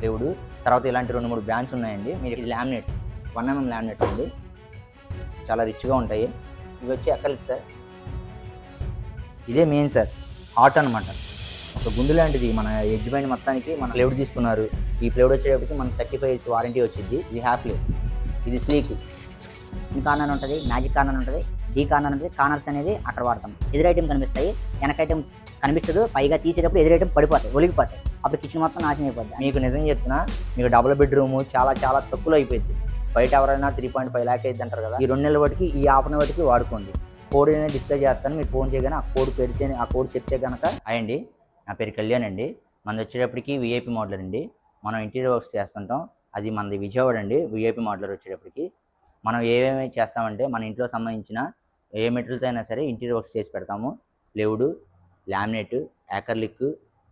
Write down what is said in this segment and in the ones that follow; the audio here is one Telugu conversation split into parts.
దేవుడు. తర్వాత ఇలాంటి రెండు మూడు బ్రాండ్స్ ఉన్నాయండి. మీరు ఇది లామినేట్స్ వన్ ఎంఎం ల్యామినేట్స్ అండి. చాలా రిచ్గా ఉంటాయి. ఇవి వచ్చి ఎక్కలేదు సార్ ఇదే మెయిన్ సార్ హాట్ అనమాట ఒక గుండు లాంటిది. మన ఎడ్జ్ పైన మొత్తానికి మన ప్లేవుడ్ తీసుకున్నారు. ఈ ప్లేవుడ్ వచ్చేటప్పటికి మన థర్టీ ఫైవ్ ఇయర్స్ వారంటీ వచ్చింది ఇది హాఫ్ లే ఇది స్లీక్ కార్నర్ ఉంటుంది మ్యాజిక్ కార్నర్ ఉంటుంది డీ కార్నర్ ఉంటుంది కార్నర్స్ అనేది అక్కడ వాడతాం. ఎదురు కనిపిస్తాయి. వెనక ఐటమ్ కనిపించదు. పైగా తీసేటప్పుడు ఎదురైటం పడిపోతాయి ఒలిగిపోతాయి. అప్పుడు కిచెన్ మొత్తం నాశనం అయిపోద్ది. మీకు నిజం చెప్తున్నా మీకు డబుల్ బెడ్రూమ్ చాలా చాలా తక్కువలో అయిపోయింది. బయట ఎవరైనా త్రీ పాయింట్ ఫైవ్ ల్యాక్ అయింది అంటారు కదా. ఈ రెండు నెలల బట్టి ఈ హాఫ్ అన్ బట్టి వాడుకోండి. కోడ్ అనేది డిస్ప్లే చేస్తాను మీరు ఫోన్ చేయగానే ఆ కోడ్ పెడితే ఆ కోడ్ చెప్తే కనుక అయ్యండి నా పేరు కళ్యాణ్ అండి. మనది వచ్చేటప్పటికి విఐపి మోడలర్ అండి. మనం ఇంటీరియర్ వర్క్స్ చేస్తుంటాం. అది మనది విజయవాడ అండి విఐపి మోడలర్ వచ్చేటప్పటికి. మనం ఏమేమి చేస్తామంటే మన ఇంట్లో సంబంధించిన ఏ మెటీరియల్తో అయినా సరే ఇంటీరియర్ వర్క్స్ చేసి పెడతాము. ప్లేవుడు లామినేట్ యాకర్లిక్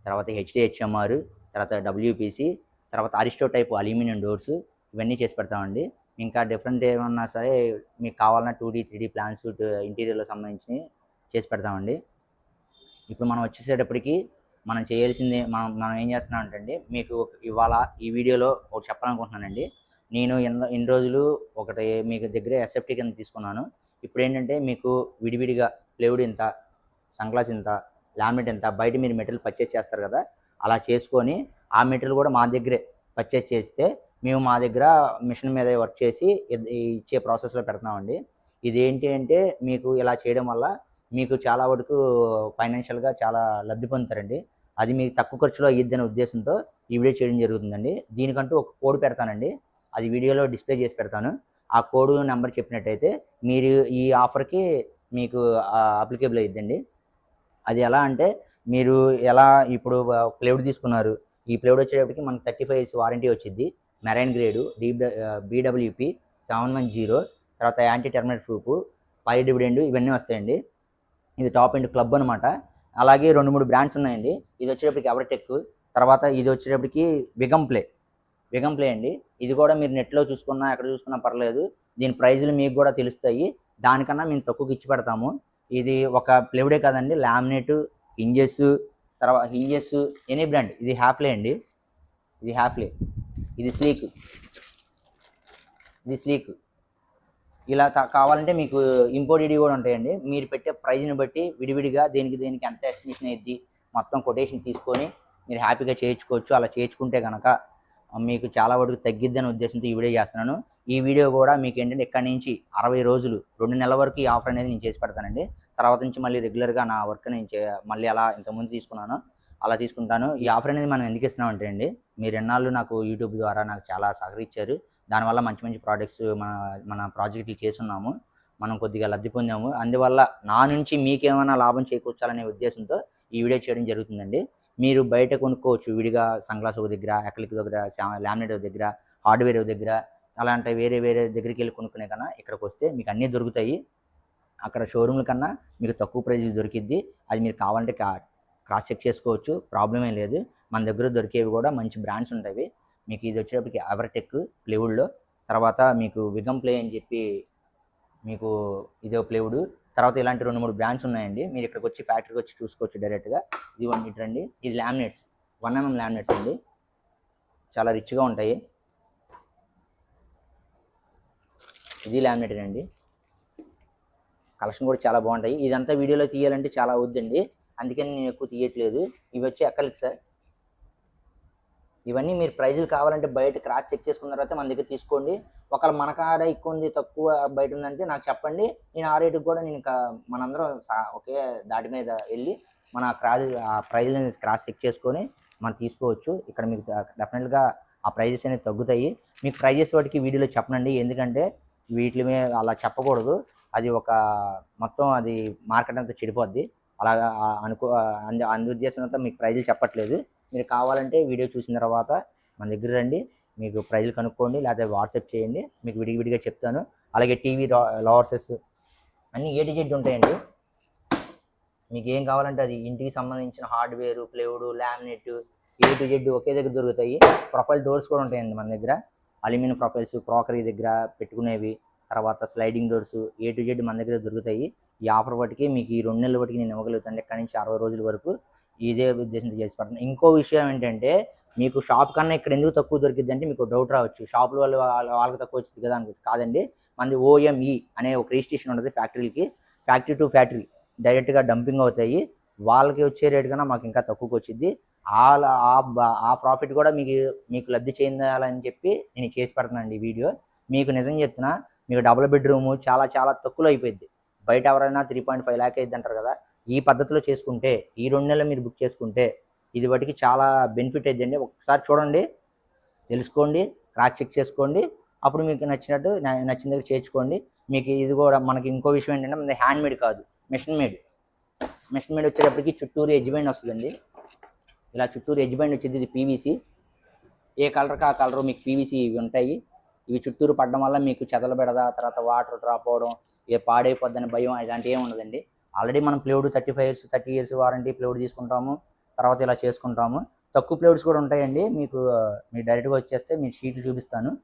తర్వాత హెచ్డిహెచ్ఎంఆర్ తర్వాత డబ్ల్యూపీసీ తర్వాత అరిస్టో టైప్ అల్యూమినియం డోర్స్ ఇవన్నీ చేసి పెడతామండి. ఇంకా డిఫరెంట్ ఏమన్నా సరే మీకు కావాలన్నా two D three D plans ఇంటీరియర్లో సంబంధించి చేసి పెడతామండి. ఇప్పుడు మనం వచ్చేసేటప్పటికి మనం చేయాల్సింది మనం మనం ఏం చేస్తున్నాం అంటే మీకు ఇవాళ ఈ వీడియోలో ఒకటి చెప్పాలనుకుంటున్నానండి. నేను ఎన్నో ఇన్ని రోజులు ఒకటి మీకు దగ్గర ఎస్ఎఫ్టీ కింద తీసుకున్నాను. ఇప్పుడు ఏంటంటే మీకు విడివిడిగా ప్లేవుడ్ ఇంత సన్ గ్లాస్ ఇంత లామినేట్ ఎంత? బయట మీరు మెటీరియల్ పర్చేస్ చేస్తారు కదా అలా చేసుకొని ఆ మెటీరియల్ కూడా మా దగ్గరే పర్చేస్ చేస్తే మేము మా దగ్గర మిషన్ మీద వర్క్ చేసి ఇచ్చే ప్రాసెస్లో పెడుతున్నామండి. ఇది ఏంటి అంటే మీకు ఇలా చేయడం వల్ల మీకు చాలా వరకు ఫైనాన్షియల్గా చాలా లబ్ధి పొందుతారండి. అది మీకు తక్కువ ఖర్చులో అయ్యిద్దనే ఉద్దేశంతో ఈ వీడియో చేయడం జరుగుతుందండి. దీనికంటూ ఒక కోడ్ పెడతానండి. అది వీడియోలో డిస్ప్లే చేసి పెడతాను. ఆ కోడ్ నెంబర్ చెప్పినట్టయితే మీరు ఈ ఆఫర్కి మీకు అప్లికేబుల్ అయ్యిద్దండి అది ఎలా అంటే మీరు ఎలా ఇప్పుడు ప్లేవుడ్ తీసుకున్నారు. ఈ ప్లేవుడ్ వచ్చేటప్పటికి మనకి థర్టీ ఫైవ్ ఇయర్స్ వారంటీ వచ్చింది marine grade D BWP seven one zero తర్వాత యాంటీ టెర్మినేట్ ప్రూఫ్ పై డివిడెండ్ ఇవన్నీ వస్తాయండి. ఇది టాప్ అండ్ క్లబ్ అనమాట అలాగే రెండు మూడు బ్రాండ్స్ ఉన్నాయండి. ఇది వచ్చేటప్పటికి ఎవరిటెక్ తర్వాత ఇది వచ్చేటప్పటికి విగం ప్లే. విగం ప్లే అండి. ఇది కూడా మీరు నెట్లో చూసుకున్నా ఎక్కడ చూసుకున్నా పర్లేదు. దీని ప్రైజులు మీకు కూడా తెలుస్తాయి. దానికన్నా మేము తక్కువకి ఇచ్చి పెడతాము. ఇది ఒక ప్లేవుడే కాదండి లామినేట్ హింజెస్ తర్వాత హింజెస్ ఎనీ బ్రాండ్. ఇది హ్యాఫ్లే అండి. ఇది హ్యాఫ్లే ఇది స్లీక్. ఇది స్లీక్. ఇలా కావాలంటే మీకు ఇంపోర్టెడ్ కూడా ఉంటాయండి. మీరు పెట్టే ప్రైజ్ని బట్టి విడివిడిగా దేనికి దేనికి ఎంత ఎస్టిమేషన్ అయ్యిద్ది మొత్తం కొటేషన్ తీసుకొని మీరు హ్యాపీగా చేయించుకోవచ్చు. అలా చేయించుకుంటే కనుక మీకు చాలా వరకు తగ్గిద్దనే ఉద్దేశంతో ఈ వీడియో చేస్తున్నాను. ఈ వీడియో కూడా మీకు ఏంటంటే ఇక్కడ నుంచి అరవై రోజులు రెండు నెలల వరకు ఈ ఆఫర్ అనేది నేను చేసి పెడతానండి. తర్వాత నుంచి మళ్ళీ రెగ్యులర్గా నా వర్క్ నేను చే మళ్ళీ అలా ఇంతకుముందు తీసుకున్నాను. అలా తీసుకుంటాను. ఈ ఆఫర్ అనేది మనం ఎందుకు ఇస్తున్నాం అంటే అండి మీరు ఎన్నాళ్ళు నాకు యూట్యూబ్ ద్వారా నాకు చాలా సహకరించారు. దానివల్ల మంచి మంచి ప్రోడక్ట్స్ మన మన ప్రాజెక్టులు చేస్తున్నాము. మనం కొద్దిగా లబ్ధి పొందాము. అందువల్ల నా నుంచి మీకేమైనా లాభం చేకూర్చాలనే ఉద్దేశంతో ఈ వీడియో చేయడం జరుగుతుందండి. మీరు బయట కొనుక్కోవచ్చు. విడిగా సన్గ్లాస్ ఒక దగ్గర ఎక్లిక్ దగ్గర లామినేట్ ఒక దగ్గర హార్డ్వేర్ ఒక దగ్గర అలాంటి వేరే వేరే దగ్గరికి వెళ్ళి కొనుక్కునే కన్నా ఇక్కడికి వస్తే మీకు అన్నీ దొరుకుతాయి. అక్కడ షోరూమ్ల కన్నా మీకు తక్కువ ప్రైజ్ దొరికిద్ది. అది మీరు కావాలంటే క్రాస్ చెక్ చేసుకోవచ్చు. ప్రాబ్లం ఏం లేదు. మన దగ్గర దొరికేవి కూడా మంచి బ్రాండ్స్ ఉంటాయి. మీకు ఇది వచ్చేటప్పటికి ఎవర్టెక్ ప్లేవుడ్లో. తర్వాత మీకు విగమ్ ప్లే అని చెప్పి మీకు ఇదో ప్లేవుడ్ తర్వాత ఇలాంటి రెండు మూడు బ్రాండ్స్ ఉన్నాయండి. మీరు ఇక్కడికి వచ్చి ఫ్యాక్టరీకి వచ్చి చూసుకోవచ్చు డైరెక్ట్గా ఇది వన్ మీటర్ అండి ఇది లామినేట్స్ వన్ ఎంఎం ల్యామినేట్స్ అండి. చాలా రిచ్గా ఉంటాయి. ఇది లామినేటెడ్ అండి కలెక్షన్ కూడా చాలా బాగుంటాయి. ఇదంతా వీడియోలో తీయాలంటే చాలా అవుద్దండి అందుకని నేను ఎక్కువ తీయట్లేదు. ఇవి వచ్చి ఎక్కలికి సార్ ఇవన్నీ మీరు ప్రైజులు కావాలంటే బయట క్రాస్ చెక్ చేసుకున్న తర్వాత మన దగ్గర తీసుకోండి. ఒకవేళ మన కాడ ఎక్కువ ఉంది తక్కువ బయట ఉందంటే నాకు చెప్పండి. నేను ఆ రేటుకి కూడా నేను మనందరం ఒకే దాటి మీద వెళ్ళి మన క్రాస్ ఆ ప్రైజులని క్రాస్ చెక్ చేసుకొని మనం తీసుకోవచ్చు. ఇక్కడ మీకు డెఫినెట్గా ఆ ప్రైజెస్ అనేవి తగ్గుతాయి. మీకు ప్రైజెస్ వాటికి వీడియోలో చెప్పనండి. ఎందుకంటే వీటి మీద అలా చెప్పకూడదు. అది ఒక మొత్తం అది మార్కెట్ అంతా చెడిపోద్ది. అలాగా అనుకో అందు అందు ఉద్దేశంతో మీకు ప్రైజులు చెప్పట్లేదు. మీరు కావాలంటే వీడియో చూసిన తర్వాత మన దగ్గర రండి మీకు ప్రైజులు కనుక్కోండి లేకపోతే వాట్సాప్ చేయండి మీకు విడివిడిగా చెప్తాను. అలాగే టీవీ లావర్సెస్ అన్నీ ఏ జెడ్ ఉంటాయండి? మీకు ఏం కావాలంటే అది ఇంటికి సంబంధించిన hardware plywood laminate A to Z ఒకే దగ్గర దొరుకుతాయి. ప్రొఫైల్ డోర్స్ కూడా ఉంటాయండి మన దగ్గర. అల్యూమినియం ప్రొఫైల్స్ క్రాకరీ దగ్గర పెట్టుకునేవి తర్వాత sliding doors A to Z మన దగ్గర దొరుకుతాయి. ఈ ఆఫర్ బట్టికి మీకు ఈ రెండు నెలల బట్టికి నేను ఇవ్వగలుగుతాను. ఇక్కడ నుంచి అరవై రోజుల వరకు ఇదే ఉద్దేశంతో చేసి పెడతాను ఇంకో విషయం ఏంటంటే మీకు షాప్ కన్నా ఇక్కడ ఎందుకు తక్కువ దొరికింది అంటే మీకు డౌట్ రావచ్చు. షాపుల వల్ల వాళ్ళ- వాళ్ళకి తక్కువ వచ్చింది కదా అనుకోవచ్చు. కాదండి మనది ఓఎంఈ అనే ఒక రిజిస్ట్రేషన్ ఉంటుంది ఫ్యాక్టరీలకి. ఫ్యాక్టరీ టు ఫ్యాక్టరీ డైరెక్ట్గా డంపింగ్ అవుతాయి. వాళ్ళకి వచ్చే రేట్ కన్నా మాకు ఇంకా తక్కువకి వచ్చింది ఆ ఆ ఆ ప్రాఫిట్ కూడా మీకు మీకు లబ్ధి చెందాలని చెప్పి నేను చేసి పెడుతున్నాను వీడియో. మీకు నిజం చెప్తున్నా మీకు డబుల్ బెడ్రూమ్ చాలా చాలా తక్కువలో అయిపోయింది బయట ఎవరైనా త్రీ పాయింట్ ఫైవ్ ల్యాక్ అయింది అంటారు కదా ఈ పద్ధతిలో చేసుకుంటే ఈ రెండు నెలలు మీరు బుక్ చేసుకుంటే ఇది వాటికి చాలా బెనిఫిట్ అయిందండి ఒకసారి చూడండి తెలుసుకోండి క్రాక్ చెక్ చేసుకోండి. అప్పుడు మీకు నచ్చినట్టు నచ్చిన దగ్గర చేర్చుకోండి. మీకు ఇది కూడా మనకి ఇంకో విషయం ఏంటంటే మనది హ్యాండ్మేడ్ కాదు మిషన్ మేడ్. మిషన్ మేడ్ వచ్చేటప్పటికి చుట్టూరు ఎడ్జ్ బ్యాండ్ వస్తుందండి. ఇలా చుట్టూరు ఎడ్జ్ బ్యాండ్ వచ్చేది ఇది పీవీసీ. ఏ కలర్కి ఆ కలరు మీకు పీవీసీ ఇవి ఉంటాయి. ఇవి చుట్టూరు పడడం వల్ల మీకు చెదలు పెడదా తర్వాత వాటర్ డ్రాప్ అవడం ఏ పాడైపోద్దని భయం ఇలాంటివి ఏమి ఉండదండి. ఆల్రెడీ మనం plywood thirty five years thirty years warranty plywood తీసుకుంటాము. తర్వాత ఇలా చేసుకుంటాము. తక్కువ ప్లేవుడ్స్ కూడా ఉంటాయండి. మీకు మీరు డైరెక్ట్గా వచ్చేస్తే మీరు షీట్లు చూపిస్తాను.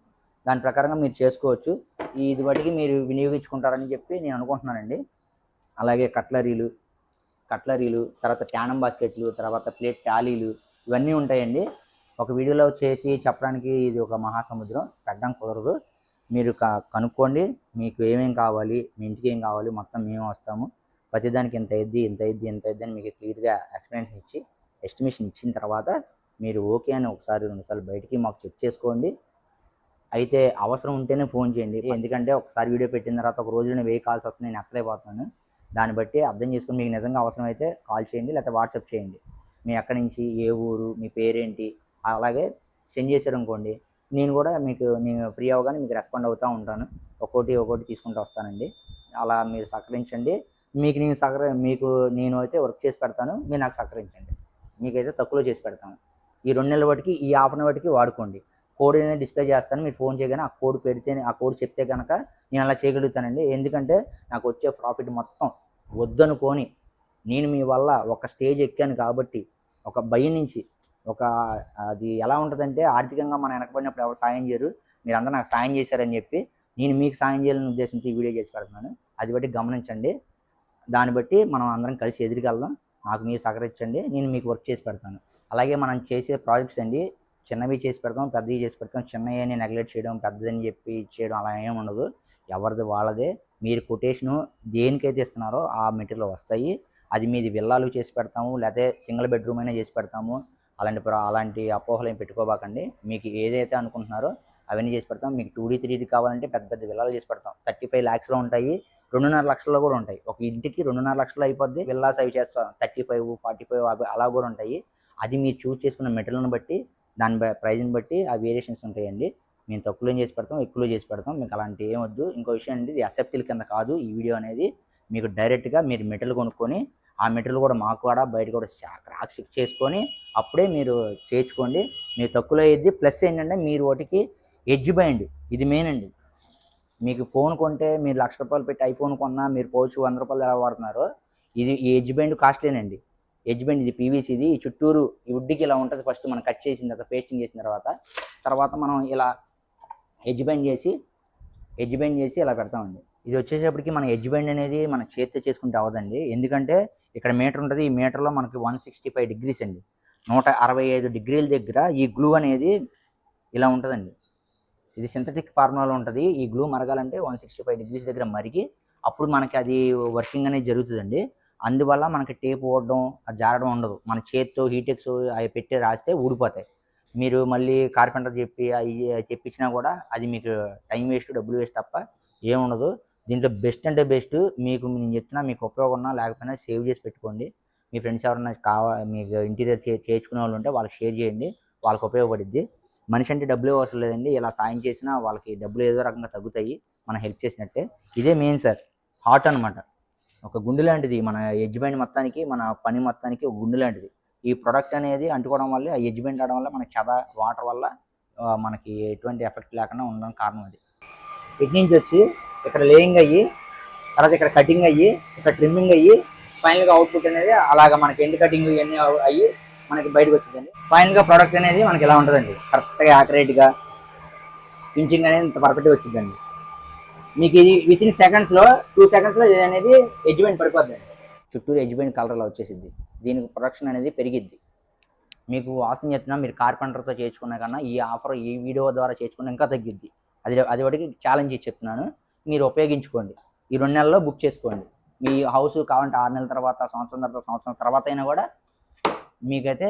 దాని ప్రకారంగా మీరు చేసుకోవచ్చు. ఇది బట్టికి మీరు వినియోగించుకుంటారని చెప్పి నేను అనుకుంటున్నానండి. అలాగే కట్లరీలు కట్లరీలు తర్వాత ట్యానం బాస్కెట్లు తర్వాత ప్లేట్ టాలీలు ఇవన్నీ ఉంటాయండి. ఒక వీడియోలో చేసి చెప్పడానికి ఇది ఒక మహాసముద్రం. పెట్టడం కుదరదు. మీరు క- కనుక్కోండి. మీకు ఏమేం కావాలి మీ ఇంటికి ఏం కావాలి మొత్తం మేము వస్తాము. ప్రతిదానికి ఇంత ఇద్ది ఇంత ఇద్ది ఇంత ఇద్ది అని మీకు క్లియర్గా ఎక్స్ప్లెనేషన్ ఇచ్చి ఎస్టిమేషన్ ఇచ్చిన తర్వాత మీరు ఓకే అని ఒకసారి రెండుసార్లు బయటికి మాకు చెక్ చేసుకోండి. అయితే అవసరం ఉంటేనే ఫోన్ చేయండి. ఎందుకంటే ఒకసారి వీడియో పెట్టిన తర్వాత ఒక రోజు నేను వెయ్యి కాల్స్ వస్తే నేను ఎత్తలేకపోతున్నాను. దాన్ని బట్టి అర్థం చేసుకుని మీకు నిజంగా అవసరం అయితే కాల్ చేయండి లేకపోతే వాట్సాప్ చేయండి. మీ ఎక్కడి నుంచి ఏ ఊరు మీ పేరేంటి అలాగే సెండ్ చేశారు అనుకోండి నేను కూడా మీకు నేను ఫ్రీ అవ్వగానే మీకు రెస్పాండ్ అవుతూ ఉంటాను. ఒక్కోటి ఒక్కోటి తీసుకుంటూ వస్తానండి. అలా మీరు సహకరించండి. మీకు నేను సహకర మీకు నేను అయితే వర్క్ చేసి పెడతాను మీరు నాకు సహకరించండి. మీకైతే తక్కువలో చేసి పెడతాను ఈ రెండు నెలల బట్టికి ఈ హాఫ్ అన్ బట్టికి వాడుకోండి. కోడ్ అనేది డిస్ప్లే చేస్తాను మీరు ఫోన్ చేయగానే ఆ కోడ్ పెడితే ఆ కోడ్ చెప్తే కనుక నేను అలా చేయగలుగుతానండి. ఎందుకంటే నాకు వచ్చే ప్రాఫిట్ మొత్తం వద్దనుకొని నేను మీ వల్ల ఒక స్టేజ్ ఎక్కాను కాబట్టి ఒక భయం నుంచి ఒక అది ఎలా ఉంటుందంటే ఆర్థికంగా మనం వెనకబడినప్పుడు ఎవరు సాయం చేయరు. మీరు అందరూ నాకు సాయం చేశారని చెప్పి నేను మీకు సాయం చేయాలని ఉద్దేశంతో ఈ వీడియో చేసి పెడుతున్నాను. అది బట్టి గమనించండి. దాన్ని బట్టి మనం అందరం కలిసి ఎదురుకెళ్దాం. నాకు మీరు సహకరించండి నేను మీకు వర్క్ చేసి పెడతాను. అలాగే మనం చేసే ప్రాజెక్ట్స్ అండి చిన్నవి చేసి పెడతాం పెద్దవి చేసి పెడతాం. చిన్నవి నెగ్లెక్ట్ చేయడం పెద్దదని చెప్పి చేయడం అలా ఏమి ఉండదు. ఎవరిది వాళ్ళదే. మీరు కొటేషను దేనికైతే ఇస్తున్నారో ఆ మెటీరియల్ వస్తాయి. అది మీది విల్లాలు చేసి పెడతాము లేకపోతే సింగిల్ బెడ్రూమ్ అయినా చేసి పెడతాము. అలాంటి ప్ర- అలాంటి అపోహలు ఏం పెట్టుకోబాకండి. మీకు ఏదైతే అనుకుంటున్నారో అవన్నీ చేసి పెడతాం. మీకు టూ డీ త్రీ డీ కావాలంటే పెద్ద పెద్ద విల్లాలు చేసి పెడతాం. థర్టీ ఫైవ్ ల్యాక్స్లో ఉంటాయి. రెండున్నర లక్షల్లో కూడా ఉంటాయి. ఒక ఇంటికి రెండున్నర లక్షలు అయిపోద్ది. విల్లాస్ అవి చేస్తాం. థర్టీ ఫైవ్ ఫార్టీ ఫైవ్ అలా కూడా ఉంటాయి. అది మీరు చూస్ చేసుకున్న మెటీరియల్ని బట్టి దాని బ- ప్రైజ్ని బట్టి ఆ వేరియేషన్స్ ఉంటాయండి. మేము తక్కువలో చేసి పెడతాం ఎక్కువలో చేసి పెడతాం. మీకు అలాంటి ఏం వద్దు. ఇంకో విషయం అండి ఇది ఎస్ఎఫ్టీల కింద కాదు. ఈ వీడియో అనేది మీకు డైరెక్ట్గా మీరు మెటీరియల్ కొనుక్కొని ఆ మెటీరియల్ కూడా మాకు కూడా బయట కూడా క్రాక్ చెక్ చేసుకొని అప్పుడే మీరు చేర్చుకోండి. మీరు తక్కువలో అయ్యిద్ది ప్లస్ ఏంటంటే మీరు వాటికి ఎడ్జ్ బ్యాండ్ ఇది మెయిన్ అండి. మీకు ఫోన్ కొంటే మీరు లక్ష రూపాయలు పెట్టి ఐఫోన్ కొన్నా మీరు పోవచ్చు వంద రూపాయలు ఎలా వాడుతున్నారో ఇది ఈ ఎడ్జ్ బ్యాండ్ కాస్ట్లీనండి ఎడ్జ్ బ్యాండ్ ఇది పీవీసీది ఈ చుట్టూరు ఈ వుడ్కి ఇలా ఉంటుంది ఫస్ట్ మనం కట్ చేసిన తర్వాత పేస్టింగ్ చేసిన తర్వాత తర్వాత మనం ఇలా ఎడ్జ్ బ్యాండ్ చేసి ఎడ్జ్ బ్యాండ్ చేసి ఇలా పెడతామండి. ఇది వచ్చేసేపటికి మన ఎడ్జ్ బ్యాండ్ అనేది మన చేతితో చేసుకుంటే అవదండి ఎందుకంటే ఇక్కడ మీటర్ ఉంటుంది ఈ మీటర్లో మనకి వన్ సిక్స్టీ ఫైవ్ డిగ్రీస్ అండి. నూట అరవై ఐదు డిగ్రీల దగ్గర ఈ గ్లూ అనేది ఇలా ఉంటుందండి. ఇది సింథటిక్ ఫార్ములాలో ఉంటుంది. ఈ గ్లూ మరగాలంటే వన్ సిక్స్టీ ఫైవ్ డిగ్రీస్ దగ్గర మరిగి అప్పుడు మనకి అది వర్కింగ్ అనేది జరుగుతుందండి. అందువల్ల మనకి టేప్ ఓడడం అది జారడం ఉండదు. మన చేతితో హీటెక్స్ అవి పెట్టి రాస్తే ఊడిపోతాయి. మీరు మళ్ళీ కార్పెంటర్ చెప్పి అవి తెప్పించినా కూడా అది మీకు టైం వేస్ట్ డబ్బులు వేస్ట్ తప్ప ఏముండదు దీంట్లో బెస్ట్ అంటే బెస్ట్ మీకు నేను చెప్తున్నా మీకు ఉపయోగం ఉన్నా లేకపోయినా సేవ్ చేసి పెట్టుకోండి. మీ ఫ్రెండ్స్ ఎవరైనా కావా మీకు ఇంటీరియర్ చే చేర్చుకునే వాళ్ళు ఉంటే వాళ్ళకి షేర్ చేయండి. వాళ్ళకి ఉపయోగపడిద్ది. మనిషి అంటే డబ్బులు అవసరం లేదండి. ఇలా సాయం చేసినా వాళ్ళకి డబ్బులు ఏదో రకంగా తగ్గుతాయి. మనం హెల్ప్ చేసినట్టే. ఇదే మెయిన్ సార్. హార్ట్ అనమాట ఒక గుండె లాంటిది. మన ఎడ్జ్మెంట్ మొత్తానికి మన పని మొత్తానికి ఒక గుండె లాంటిది. ఈ ప్రొడక్ట్ అనేది అంటుకోవడం వల్ల ఆ ఎడ్జ్మెంట్ అవడం వల్ల మనకి చెద వాటర్ వల్ల మనకి ఎటువంటి ఎఫెక్ట్ లేకుండా ఉండడం కారణం అది. ఇటు నుంచి వచ్చి ఇక్కడ లేయింగ్ అయ్యి తర్వాత ఇక్కడ కటింగ్ అయ్యి ఇక్కడ ట్రిమ్మింగ్ అయ్యి ఫైనల్గా అవుట్పుట్ అనేది అలాగా మనకి ఎండ్ కటింగ్ ఇవన్నీ అయ్యి మనకి బయటకు వచ్చిందండి. ఫైనల్గా ప్రోడక్ట్ అనేది మనకి ఇలా ఉంటుందండి? కరెక్ట్గా యాక్యురేట్గా పించింగ్ అనేది ఇంత పర్ఫెక్ట్గా వచ్చిందండి. మీకు ఇది విత్ ఇన్ సెకండ్స్లో టూ సెకండ్స్లో ఇది అనేది ఎడ్జ్మెంట్ పడిపోద్దండి. చుట్టూరు ఎడ్జ్మెంట్ కలర్ అలా వచ్చేసింది దీనికి ప్రొడక్షన్ అనేది పెరిగిద్ది. మీకు వాసన చెప్తున్నా మీరు కార్పెంటర్తో చేర్చుకున్న కన్నా ఈ ఆఫర్ ఈ వీడియో ద్వారా చేర్చుకున్న ఇంకా తగ్గిద్ది. అది అది ఒకటి ఛాలెంజ్ ఇచ్చి చెప్తున్నాను. మీరు ఉపయోగించుకోండి. ఈ రెండు నెలల్లో బుక్ చేసుకోండి. మీ హౌస్ కావాలంటే ఆరు నెలల తర్వాత సంవత్సరం తర్వాత సంవత్సరం తర్వాత అయినా కూడా మీకైతే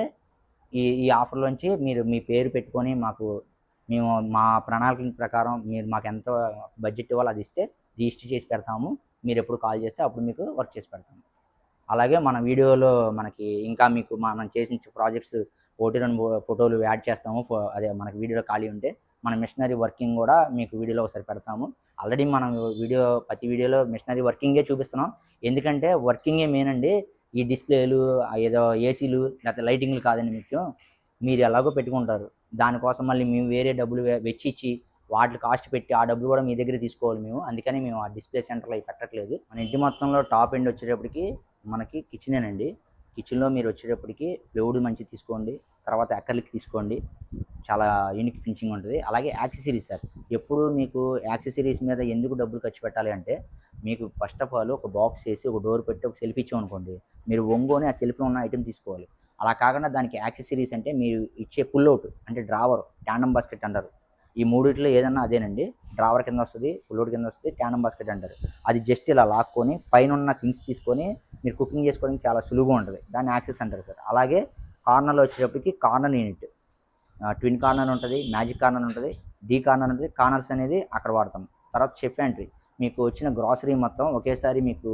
ఈ ఈ ఆఫర్లోంచి మీరు మీ పేరు పెట్టుకొని మాకు మేము మా ప్రణాళిక ప్రకారం మీరు మాకు ఎంత బడ్జెట్ ఇవ్వాలో అది ఇస్తే రిజిస్టర్ చేసి పెడతాము. మీరు ఎప్పుడు కాల్ చేస్తే అప్పుడు మీకు వర్క్ చేసి పెడతాము. అలాగే మన వీడియోలో మనకి ఇంకా మీకు మనం చేసిన ప్రాజెక్ట్స్ ఒకటి రెండు ఫోటోలు యాడ్ చేస్తాము. అదే మనకి వీడియోలో ఖాళీ ఉంటే మన మిషనరీ వర్కింగ్ కూడా మీకు వీడియోలో ఒకసారి పెడతాము. ఆల్రెడీ మనం వీడియో ప్రతి వీడియోలో మిషనరీ వర్కింగే చూపిస్తున్నాం. ఎందుకంటే వర్కింగే మెయిన్ అండి. ఈ డిస్ప్లేలు ఏదో ఏసీలు లేకపోతే లైటింగ్లు కాదండి ముఖ్యం. మీరు ఎలాగో పెట్టుకుంటారు. దానికోసం మళ్ళీ మేము వేరే డబ్బులు వెచ్చిచ్చి వాటి కాస్ట్ పెట్టి ఆ డబ్బులు కూడా మీ దగ్గర తీసుకోవాలి మేము. అందుకని మేము ఆ డిస్ప్లే సెంటర్లో అవి పెట్టట్లేదు. మన ఇంటి మొత్తంలో టాప్ ఎండ్ వచ్చేటప్పటికి మనకి కిచెనేనండి. కిచెన్లో మీరు వచ్చేటప్పటికి ప్లౌడ్ మంచి తీసుకోండి. తర్వాత అక్కర్లిక్ తీసుకోండి. చాలా యూనిక్ ఫినిషింగ్ ఉంటుంది. అలాగే యాక్సెసరీస్ సార్. ఎప్పుడు మీకు యాక్సెసరీస్ మీద ఎందుకు డబ్బులు ఖర్చు పెట్టాలి అంటే మీకు ఫస్ట్ ఆఫ్ ఆల్ ఒక బాక్స్ చేసి ఒక డోర్ పెట్టి ఒక సెల్ఫ్ ఇచ్చామనుకోండి మీరు ఒంగోని ఆ సెల్ఫ్లో ఉన్న ఐటెం తీసుకోవాలి. అలా కాకుండా దానికి యాక్సెసరీస్ అంటే మీరు ఇచ్చే పుల్ అవుట్ అంటే డ్రావర్ ట్యాండమ్ బాస్కెట్ అంటారు. ఈ మూడిట్లో ఏదన్నా అదేనండి డ్రావర్ కింద వస్తుంది పుల్ కింద వస్తుంది ట్యాండమ్ బాస్కెట్ అంటారు. అది జస్ట్ ఇలా లాక్కొని పైన ఉన్న థింగ్స్ తీసుకొని మీరు కుకింగ్ చేసుకోవడానికి చాలా సులువుగా ఉంటుంది. దాన్ని యాక్సెస్ అంటారు సార్. అలాగే కార్నర్లో వచ్చేటప్పటికి కార్నర్ యూనిట్ ట్విన్ కార్నర్ ఉంటుంది మ్యాజిక్ కార్నర్ ఉంటుంది డీ కార్నర్ ఉంటుంది కార్నర్స్ అనేది అక్కడ వాడతాం. తర్వాత చెఫ్ ఎంట్రీ మీకు వచ్చిన గ్రాసరీ మొత్తం ఒకేసారి మీకు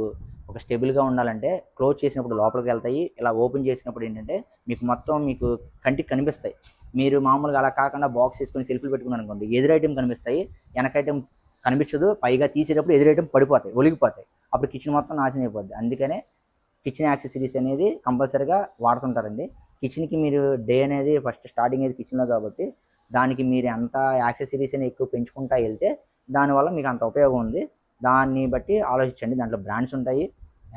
ఒక స్టేబుల్గా ఉండాలంటే క్లోజ్ చేసినప్పుడు లోపలికి వెళ్తాయి. ఇలా ఓపెన్ చేసినప్పుడు ఏంటంటే మీకు మొత్తం మీకు కంటికి కనిపిస్తాయి. మీరు మామూలుగా అలా కాకుండా బాక్స్ వేసుకొని సెల్ఫీలు పెట్టుకున్నారు అనుకోండి ఎదురు ఐటెం కనిపిస్తాయి. వెనక ఐటెం కనిపించదు. పైగా తీసేటప్పుడు ఎదురు ఐటెం పడిపోతాయి ఒలిగిపోతాయి. అప్పుడు కిచెన్ మొత్తం నాశనం అయిపోద్ది. అందుకనే కిచెన్ యాక్సెసరీస్ అనేది కంపల్సరీగా వాడుతుంటారండి. కిచెన్కి మీరు డే అనేది ఫస్ట్ స్టార్టింగ్ అనేది కిచెన్లో కాబట్టి దానికి మీరు ఎంత యాక్సెసరీస్ అని ఎక్కువ పెంచుకుంటా వెళ్తే దానివల్ల మీకు అంత ఉపయోగం ఉంది. దాన్ని బట్టి ఆలోచించండి. దాంట్లో బ్రాండ్స్ ఉంటాయి.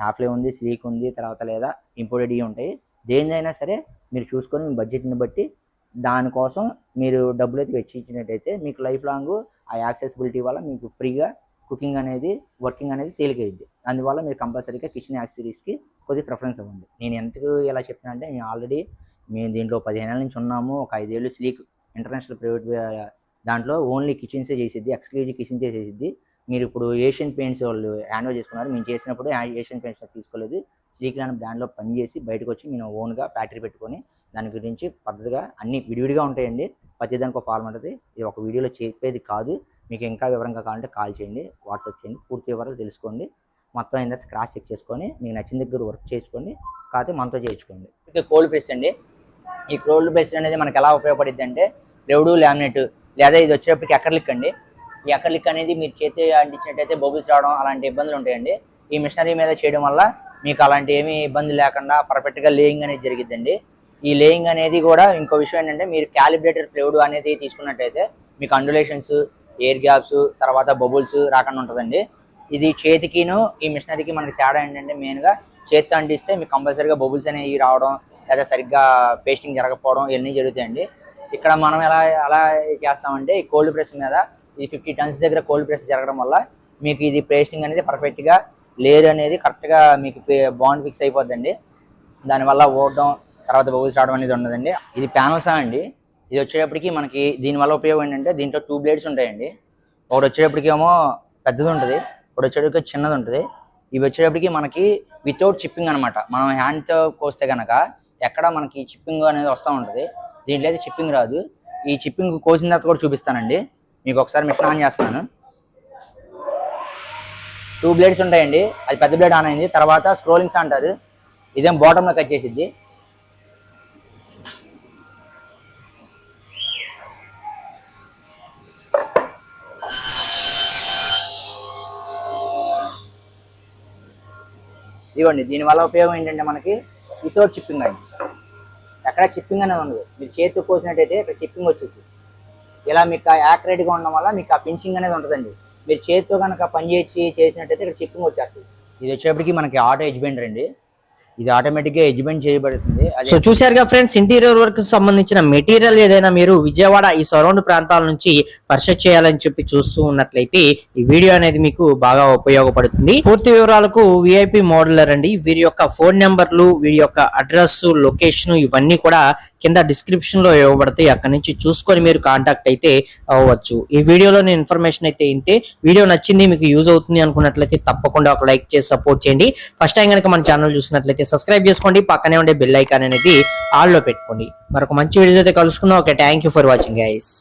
యాఫ్లే ఉంది స్లీక్ ఉంది తర్వాత లేదా ఇంపోర్టెడ్ ఉంటాయి. దేనిదైనా సరే మీరు చూసుకొని మీ బడ్జెట్ని బట్టి దానికోసం మీరు డబ్బులు అయితే వెచ్చించినట్టయితే మీకు లైఫ్ లాంగ్ ఆ యాక్సెసిబిలిటీ వల్ల మీకు ఫ్రీగా కుకింగ్ అనేది వర్కింగ్ అనేది తేలికైద్ది. అందువల్ల మీరు కంపల్సరీగా కిచెన్ యాక్సెసరీస్కి కొద్దిగా ప్రిఫరెన్స్ ఇవ్వండి. నేను ఎందుకు ఎలా చెప్తున్నా అంటే మేము ఆల్రెడీ మేము దీంట్లో పదిహేను ఏళ్ళ నుంచి ఉన్నాము. ఒక ఐదేళ్ళు స్లీక్ ఇంటర్నేషనల్ ప్రైవేట్ దాంట్లో ఓన్లీ కిచెన్సే చేసిద్ది ఎక్స్క్లూజివ్ కిచెన్సే చేసిద్ది. మీరు ఇప్పుడు ఏషియన్ పెయింట్స్ వాళ్ళు హ్యాండ్ ఓవర్ చేసుకున్నారు మేము చేసినప్పుడు ఏషియన్ పెయింట్స్ తీసుకోలేదు. స్లీక్ లాంటి బ్రాండ్లో పనిచేసి బయటకు వచ్చి మేము ఓన్గా ఫ్యాక్టరీ పెట్టుకొని దాని గురించి పద్ధతిగా అన్ని విడివిడిగా ఉంటాయండి. ప్రతి దానికి ఒక ఫార్మ్ ఉంటుంది ఇది ఒక వీడియోలో చెప్పేది కాదు. మీకు ఇంకా వివరంగా కావాలంటే కాల్ చేయండి వాట్సాప్ చేయండి. పూర్తి వివరాలు తెలుసుకోండి. మొత్తం అయిన తర్వాత క్రాస్ చెక్ చేసుకొని మీకు నచ్చిన దగ్గర వర్క్ చేసుకోండి కాకపోతే మనతో చేయించుకోండి. ఇక కోల్డ్ ప్రెస్ అండి. ఈ కోల్డ్ ప్రెస్ అనేది మనకు ఎలా ఉపయోగపడుద్ది అంటే రెవడు లామినేట్ లేదా ఇది వచ్చేటప్పటికి ఎక్కర్లిక్ అండి. ఈ ఎక్కర్లిక్ అనేది మీరు చేతి అంటించినట్టయితే బబుల్స్ రావడం అలాంటి ఇబ్బందులు ఉంటాయండి. ఈ మిషనరీ మీద చేయడం వల్ల మీకు అలాంటి ఏమీ ఇబ్బంది లేకుండా పర్ఫెక్ట్గా లేయింగ్ అనేది జరిగిద్దండి. ఈ లేయింగ్ అనేది కూడా ఇంకో విషయం ఏంటంటే మీరు క్యాలిబ్రేటెడ్ ప్లేవుడ్ అనేది తీసుకున్నట్టయితే మీకు అండులేషన్స్ ఎయిర్ గ్యాప్స్ తర్వాత బబుల్స్ రాకుండా ఉంటుందండి. ఇది చేతికిను ఈ మిషనరీకి మనకి తేడా ఏంటంటే మెయిన్గా చేతితో అంటిస్తే మీకు కంపల్సరీగా బబుల్స్ అనేవి రావడం లేదా సరిగ్గా పేస్టింగ్ జరగకపోవడం ఇవన్నీ జరుగుతాయండి. ఇక్కడ మనం ఎలా ఎలా చేస్తామంటే ఈ కోల్డ్ ప్రెస్ మీద ఈ ఫిఫ్టీ టన్స్ దగ్గర కోల్డ్ ప్రెస్ జరగడం వల్ల మీకు ఇది పేస్టింగ్ అనేది పర్ఫెక్ట్గా లేరు అనేది కరెక్ట్గా మీకు బాండ్ ఫిక్స్ అయిపోద్దండి. దానివల్ల ఓడడం తర్వాత బబుల్స్ రావడం అనేది ఉండదండి. ఇది ప్యానల్సా అండి? ఇది వచ్చేటప్పటికి మనకి దీనివల్ల ఉపయోగం ఏంటంటే దీంట్లో టూ బ్లేడ్స్ ఉంటాయండి. ఒకటి వచ్చేటప్పటికి ఏమో పెద్దది ఉంటుంది ఒకటి వచ్చేటప్పటికి చిన్నది ఉంటుంది. ఇవి వచ్చేటప్పటికి మనకి వితౌట్ చిప్పింగ్ అనమాట మనం హ్యాండ్తో కోస్తే కనుక ఎక్కడ మనకి చిప్పింగ్ అనేది వస్తూ ఉంటుంది. దీంట్లో అయితే చిప్పింగ్ రాదు. ఈ చిప్పింగ్ కోసిన తర్వాత కూడా చూపిస్తానండి. మీకు ఒకసారి మిషన్ ఆన్ చేస్తున్నాను. టూ బ్లేడ్స్ ఉంటాయండి. అది పెద్ద బ్లేడ్ ఆన్ అయింది. తర్వాత స్క్రోలింగ్స్ అంటారు. ఇదేం బాటంలో కట్ చేసిద్ది. ఇవ్వండి దీనివల్ల ఉపయోగం ఏంటంటే మనకి వితౌట్ చిప్పింగ్ అండి. ఎక్కడ చిప్పింగ్ అనేది ఉండదు మీరు చేతితో కోసినట్టయితే ఇక్కడ చిప్పింగ్ వచ్చింది. ఇలా మీకు యాక్యురేట్గా ఉండడం వల్ల మీకు ఆ పించింగ్ అనేది ఉంటుందండి. మీరు చేతితో కనుక పని చేసి చేసినట్టయితే ఇక్కడ చిప్పింగ్ వచ్చేస్తుంది. ఇది వచ్చేప్పటికి మనకి ఆటో ఎజ్బెండర్ అండి. ఇది ఆటోమేటిక్గా ఎడ్జ్మెంట్ చేయబడుతుంది. సో చూసారుగా ఫ్రెండ్స్ ఇంటీరియర్ వర్క్ సంబంధించిన మెటీరియల్ ఏదైనా మీరు విజయవాడ ఈ సరౌండ్ ప్రాంతాల నుంచి పర్చేస్ చేయాలని చెప్పి చూస్తూ ఉన్నట్లయితే ఈ వీడియో అనేది మీకు బాగా ఉపయోగపడుతుంది. పూర్తి వివరాలకు విఐపి మోడలర్ అండి వీరి యొక్క ఫోన్ నెంబర్లు వీరి యొక్క అడ్రస్ లొకేషన్ ఇవన్నీ కూడా కింద డిస్క్రిప్షన్లో ఇవ్వబడతాయి. అక్కడ నుంచి చూసుకొని మీరు కాంటాక్ట్ అయితే అవ్వచ్చు. ఈ వీడియోలోని ఇన్ఫర్మేషన్ అయితే ఇంతే. వీడియో నచ్చింది మీకు యూజ్ అవుతుంది అనుకున్నట్లయితే తప్పకుండా ఒక లైక్ చేసి సపోర్ట్ చేయండి. ఫస్ట్ టైం కనుక మన ఛానల్ చూసినట్లయితే సబ్స్క్రైబ్ చేసుకోండి. పక్కనే ఉండే బెల్ ఐకాన్ అనేది ఆల్లో పెట్టుకోండి. మరొక మంచి వీడియో అయితే కలుసుకుందాం. Okay thank you for watching guys